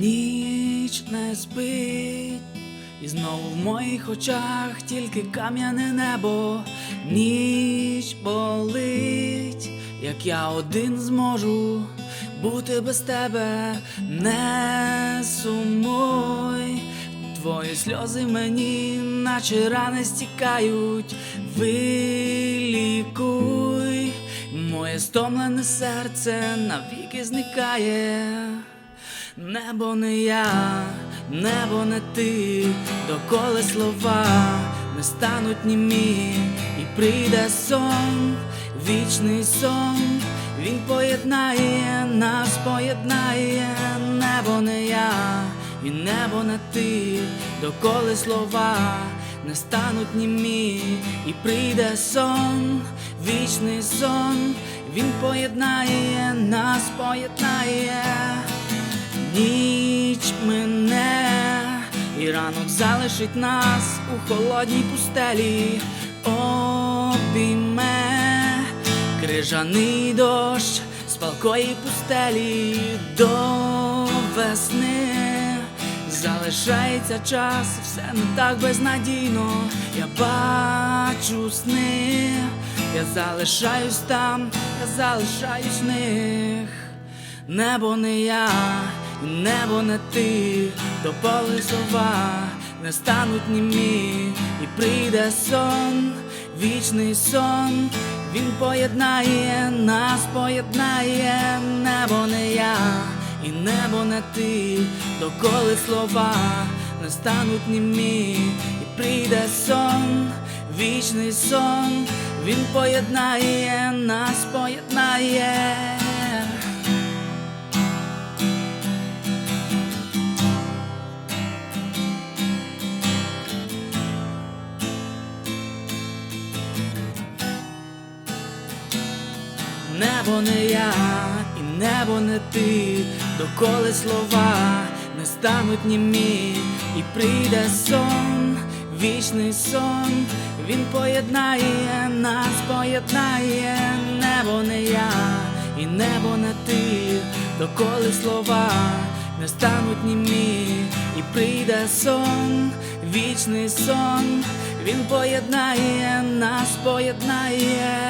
Ніч не спить, і знову в моїх очах тільки кам'яне небо, ніч болить, як я один зможу бути без тебе, не сумуй. Твої сльози мені, наче рани стікають, вилікуй, моє стомлене серце навіки зникає. Небо не я, небо не ти, доколи слова не стануть німі, і прийде сон, вічний сон, він поєднає нас, поєднає. Небо не я, і небо не ти, доколи слова не стануть німі, і прийде сон, вічний сон, він поєднає нас, поєднає. Мине, і ранок залишить нас у холодній пустелі, обійме крижаний дощ з палкої пустелі до весни. Залишається час, все не так безнадійно. Я бачу сни, я залишаюсь там, я залишаюсь в них. Небо не я, небо не ти, дополи слова не стануть німі, і прийде сон, вічний сон, він поєднає нас, поєднає небо не я, і небо не ти, доколи слова не стануть німі, і прийде сон, вічний сон, він поєднає нас, поєднає. Небо не я, і небо не ти, доколи слова не стануть німі, і прийде сон, вічний сон, він поєднає нас, поєднає небо не я, і небо не ти, доколи слова не стануть німі, і прийде сон, вічний сон, він поєднає нас, поєднає.